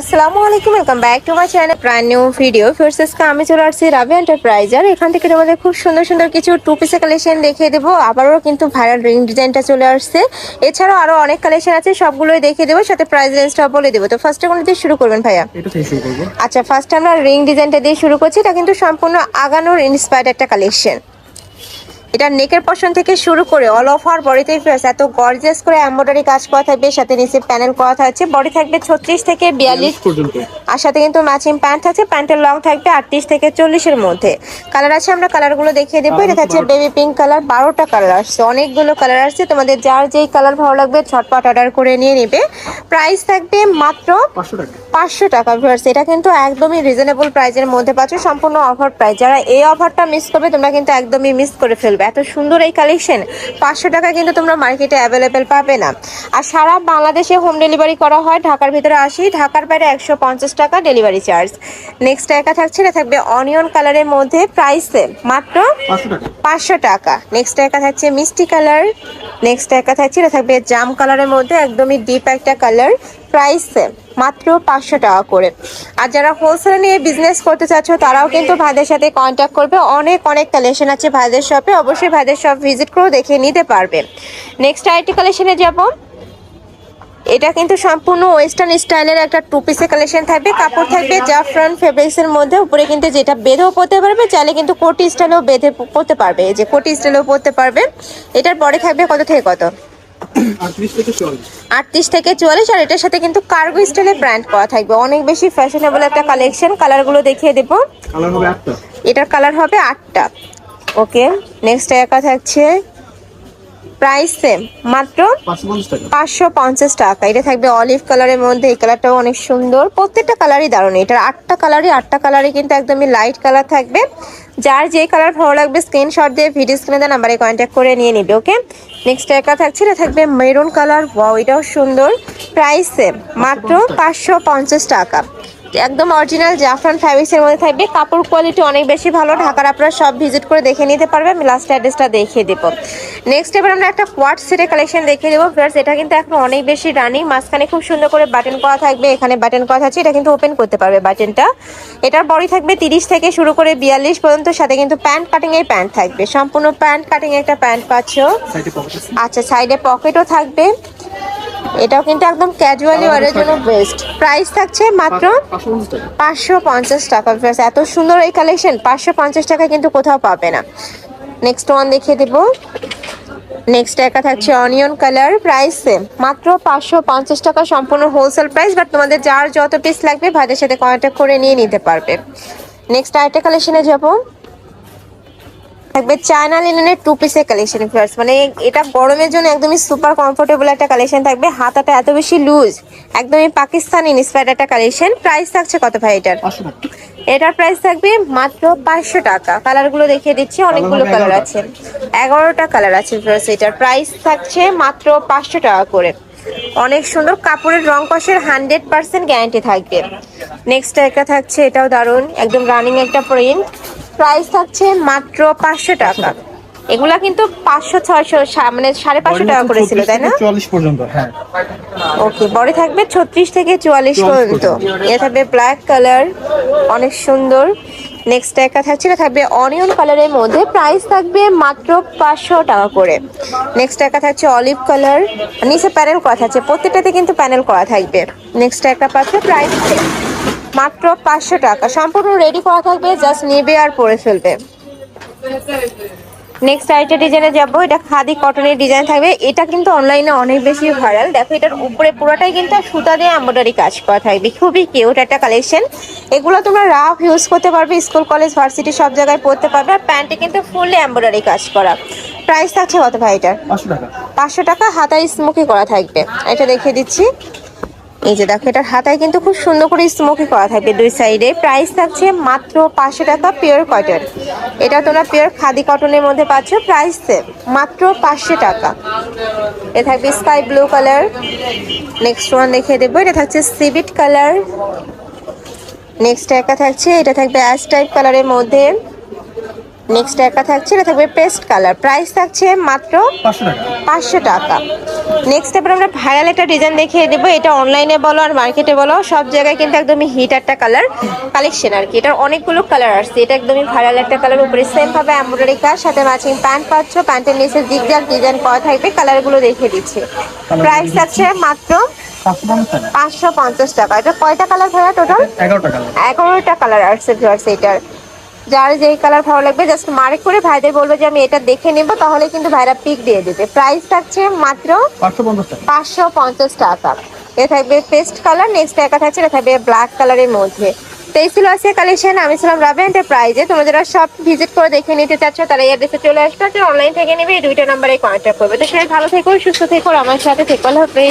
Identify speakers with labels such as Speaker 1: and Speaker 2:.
Speaker 1: আসসালামু আলাইকুম welcome back to my channel brand new video ফার্সেসকে আমি চলে আসছি রাবি এন্টারপ্রাইজার এখান থেকে তোমাদের খুব সুন্দর সুন্দর কিছু টু পিসের কালেকশন দেখিয়ে দেবো। আবারও কিন্তু ভাইরাল রিং ডিজাইনটা চলে আসছে। এছাড়াও আরও অনেক কালেকশন আছে সবগুলোই দেখিয়ে দেবো সাথে প্রাইস রেঞ্জটা বলে দেবো। তো ফার্স্টে কোনো দিয়ে শুরু করবেন ভাইয়া? আচ্ছা ফার্স্টে আমরা রিং ডিজাইনটা দিয়ে শুরু করছি এটা কিন্তু সম্পূর্ণ আগানোর ইন্সপায়ার্ড একটা কালেকশন এটা নেকের পশন থেকে শুরু করে অল ওভার বডিতে ফেস এত গর্জিয়াস করে এমব্রয়ডারি কাজ করা থাকবে সাথে নিচে প্যানেল করা থাকছে। বডি থাকবে ছত্রিশ থেকে বিয়াল্লিশ। আর সাথে কিন্তু ম্যাচিং প্যান্ট আছে প্যান্টের লং থাকবে আটত্রিশ থেকে চল্লিশের মধ্যে। কালার আছে আমরা কালারগুলো দেখিয়ে দেবো। এটা থাকছে বেবি পিঙ্ক কালার বারোটা কালার আসছে। অনেকগুলো কালার আসছে। তোমাদের যার যেই কালার ভালো লাগবে ছটপট অর্ডার করে নিয়ে নেবে। প্রাইস থাকবে মাত্র
Speaker 2: পাঁচশো টাকা।
Speaker 1: পাঁচশো টাকা ভিউয়ার্স এটা কিন্তু একদমই রিজনেবল প্রাইজের মধ্যে পাচ্ছ। সম্পূর্ণ অফার প্রাইস যারা এই অফারটা মিস করবে তোমরা কিন্তু একদমই মিস করে ফেলবে। এত সুন্দর এই কালেকশন পাঁচশো টাকা কিন্তু তোমরা মার্কেটে অ্যাভেলেবেল পাবে না। আর সারা বাংলাদেশে হোম ডেলিভারি করা হয় ঢাকার ভিতরে আসি ঢাকার বাইরে একশো পঞ্চাশ টাকা ডেলিভারি চার্জ নেক্সট একা থাকছে এটা থাকবে অনিয়ন কালারের মধ্যে প্রাইসে মাত্র
Speaker 2: পাঁচশো টাকা।
Speaker 1: নেক্সট একা থাকছে মিষ্টি কালার নেক্সট একা থাকছে এটা থাকবে জাম কালারের মধ্যে একদমই ডিপ একটা কালার প্রাইস মাত্র পাঁচশো টাকা করে। আর যারা হোলসেল নিয়ে বিজনেস করতে চাচ্ছ, তারাও কিন্তু ভাইদের সাথে কন্ট্যাক্ট করবে। অনেক অনেক কালেকশন আছে ভাইদের শপে অবশ্যই ভাইদের শপ ভিজিট করেও দেখে নিতে পারবে। নেক্সট আইটি কালেকশনে যাব। এটা কিন্তু সম্পূর্ণ ওয়েস্টার্ন স্টাইলের একটা টু পিসের কালেকশন থাকবে। কাপড় থাকবে জাফরান ফেব্রিক্সের মধ্যে। উপরে কিন্তু যেটা বেঁধেও পরতে পারবে, চাইলে কিন্তু কোটি স্টাইলেও বেঁধে পরতে পারবে। যে কোটি স্টাইলেও পরতে পারবে। এটার পরে থাকবে কত থেকে কত?
Speaker 2: আটত্রিশ থেকে
Speaker 1: চুয়াল্লিশ। আর এটার সাথে কিন্তু কার্গো স্টাইলে ব্র্যান্ড করা থাকবে। অনেক বেশি ফ্যাশনেবল একটা কালেকশন কালারগুলো দেখিয়ে দেবো।
Speaker 2: কালার হবে একটা
Speaker 1: এটার কালার হবে আটটা। ওকে নেক্সট একা থাকছে। প্রাইস সেম মাত্র
Speaker 2: পাঁচশো পঞ্চাশ টাকা।
Speaker 1: এটা থাকবে অলিভ কালারের মধ্যে এই কালারটাও অনেক সুন্দর। প্রত্যেকটা কালারই দারুণ। এটার আটটা কালারই আটটা কালারই কিন্তু একদমই লাইট কালার থাকবে। যার যে কালার ভালো লাগবে স্ক্রিনশট দিয়ে ভিডিও স্ক্রিনে দেওয়া নাম্বারে কন্ট্যাক্ট করে নিয়ে নিবে ওকে নেক্সট একা থাকছে এটা থাকবে মেরুন কালার ওয়াও এটাও সুন্দর। প্রাইস সেম মাত্র পাঁচশো পঞ্চাশ টাকা। একদম অরিজিনাল জাফরান ফ্যাব্রিক্সের মধ্যে থাকবে। কাপড় কোয়ালিটি অনেক বেশি ভালো। ঢাকার আপনারা সব ভিজিট করে দেখে নিতে পারবে আমি লাস্ট অ্যাড্রেসটা দেখিয়ে দেবো। নেক্সট এবার আমরা একটা কোয়াট সেটের কালেকশন দেখিয়ে দেবো। ফ্লার্স এটা কিন্তু এখন অনেক বেশি রানিং মাঝখানে খুব সুন্দর করে বাটন করা থাকবে। এখানে বাটন করা থাকছে এটা কিন্তু ওপেন করতে পারবে বাটনটা এটার বডি থাকবে তিরিশ থেকে শুরু করে বিয়াল্লিশ পর্যন্ত। সাথে কিন্তু প্যান্ট কাটিং এর প্যান্ট থাকবে। সম্পূর্ণ প্যান্ট কাটিং একটা প্যান্ট পাচ্ছ। আচ্ছা সাইডে পকেটও থাকবে। এটাও কিন্তু একদম ক্যাজুয়ালি ওয়ারের জন্য বেস্ট প্রাইস থাকছে মাত্র
Speaker 2: পাঁচশো পঞ্চাশ টাকা।
Speaker 1: এত সুন্দর এই কালেকশন পাঁচশো পঞ্চাশ টাকা কিন্তু কোথাও পাবে না। নেক্সট ওয়ান দেখিয়ে দেবো। নেক্সট একা থাকছে অনিয়ন কালার প্রাইস সেম মাত্র পাঁচশো পঞ্চাশ টাকা সম্পূর্ণ হোলসেল প্রাইস বাট তোমাদের যার যত পিস লাগবে ভাইদের সাথে কন্ট্যাক্ট করে নিয়ে নিতে পারবে। নেক্সট আরেকটা কালেকশনে যাব। থাকবে চায়না লিনেনের টু পিসের কালেকশন ফ্লার্স মানে এটা গরমের জন্য একদমই সুপার কমফোর্টেবল একটা কালেকশন থাকবে। হাতাটা এত বেশি লুজ একদমই পাকিস্তানি ইন্সপায়ার্ড একটা কালেকশন প্রাইস থাকছে কত ভাই এটার? এটার প্রাইস থাকবে মাত্র পাঁচশো টাকা। কালারগুলো দেখিয়ে দিচ্ছি অনেকগুলো কালার আছে। এগারোটা কালার আছে ফ্লার্স এটার। প্রাইস থাকছে মাত্র পাঁচশো টাকা করে। অনেক সুন্দর কাপড়ের রং কষের হান্ড্রেড পার্সেন্ট গ্যারান্টি থাকবে। নেক্সট একটা থাকছে এটাও দারুণ। একদম রানিং একটা প্রিন্ট প্রাইস থাকছে মাত্র পাঁচশো টাকা। এগুলা কিন্তু পাঁচশো ছয়শো মানে সাড়ে পাঁচশো টাকা করেছিল তাই না?
Speaker 2: চুয়াল্লিশ পর্যন্ত হ্যাঁ।
Speaker 1: ওকে বড় থাকবে ছত্রিশ থেকে চুয়াল্লিশ পর্যন্ত। এটা থাকবে ব্ল্যাক কালার অনেক সুন্দর। নেক্সট একটা থাকছে এটা থাকবে অনিয়ন কালারের মধ্যে। প্রাইস থাকবে মাত্র পাঁচশো টাকা করে। নেক্সট একটা থাকছে অলিভ কালার নিচে প্যানেল করা থাকছে প্রত্যেকটাতে কিন্তু প্যানেল করা থাকবে। নেক্সট একটা পাচ্ছে প্রাইস মাত্র পাঁচশো টাকা। সম্পূর্ণ রেডি করা থাকবে জাস্ট নেবে আর পরে ফেলবে। নেক্সট আইটা ডিজাইনে যাব। এটা খাদি কটনের ডিজাইন থাকবে। এটা কিন্তু অনলাইনে অনেক বেশি ভাইরাল দেখো এটার উপরে পুরোটাই কিন্তু সুতা দিয়ে এমব্রয়ডারি কাজ করা থাকবে। খুবই কিউট একটা কালেকশন এগুলো তোমরা রাফ ইউজ করতে পারবে। স্কুল কলেজ ভার্সিটি সব জায়গায় পড়তে পারবে। আর প্যান্টে কিন্তু ফুললি এমব্রয়ডারি কাজ করা। প্রাইস থাকছে কত ভাই এটার?
Speaker 2: পাঁচশো টাকা।
Speaker 1: পাঁচশো টাকা হাতায় স্মোকি করা থাকবে। এটা দেখিয়ে দিচ্ছি। এই যে দেখো, এটার হাতায় কিন্তু খুব সুন্দর করে স্মোকি করা থাকবে দুই সাইডে প্রাইস থাকছে মাত্র পাঁচশো টাকা পিওর কটন এটা তোমরা পিওর খাদি কটনের মধ্যে পাচ্ছ প্রাইস মাত্র পাঁচশো টাকা। এ থাকবে sky blue colour next one দেখিয়ে দেবো এটা থাকছে সিভিট কালার নেক্সট একা থাকছে, এটা থাকবে অ্যাশ টাইপ কালারের মধ্যে। নেক্সট একটা থাকছে এটা থাকবে পেস্ট কালার প্রাইস থাকছে মাত্র
Speaker 2: পাঁচশো টাকা।
Speaker 1: নেক্সট এবার আমরা ভাইরাল একটা ডিজাইন দেখিয়ে দেবো। এটা অনলাইনে বলো আর মার্কেটে বলো সব জায়গায় কিন্তু একদমই হিট একটা কালার কালেকশন আর কি। এটার অনেকগুলো কালার আসছে। এটা একদমই ভাইরাল একটা কালার উপরে সেম ভাবে এমব্রয়ডারি কাজ সাথে ম্যাচিং প্যান্ট পাচ্ছ প্যান্টের নিচে জিগজাগ ডিজাইন করা থাকবে কালারগুলো দেখিয়ে দিচ্ছে। প্রাইস থাকছে মাত্র
Speaker 2: পাঁচশো পঞ্চাশ টাকা।
Speaker 1: পাঁচশো পঞ্চাশ টাকা। এটা কয়টা কালার ভাইয়া টোটাল এগারোটা কালার আসছে ভিউয়ার্স এটার। যার যেই কালার ভালো লাগবে জাস্ট মার্ক করে ভাইদের বলব যে আমি এটা দেখে নেব তাহলে কিন্তু ভাইরা পিক দিয়ে দেবে। প্রাইস থাকছে মাত্র
Speaker 2: পাঁচশো পঞ্চাশ টাকা।
Speaker 1: এ থাকবে পেস্ট কালার নেক্সট একা থাকছে এটা থাকবে ব্ল্যাক কালারের মধ্যে। তো এই ছিল আজকে কালেকশন আমি ছিলাম রাবে এন্টারপ্রাইজে তোমরা যারা সব ভিজিট করে দেখে নিতে চাচ্ছ তারা এই অ্যাড্রেসে চলে আসবে। অনলাইন থেকে নেবে এই দুইটা নাম্বারে কন্ট্যাক্ট করবে। তো সবাই ভালো থেকো সুস্থ থেকো আমার সাথে থেকো হবে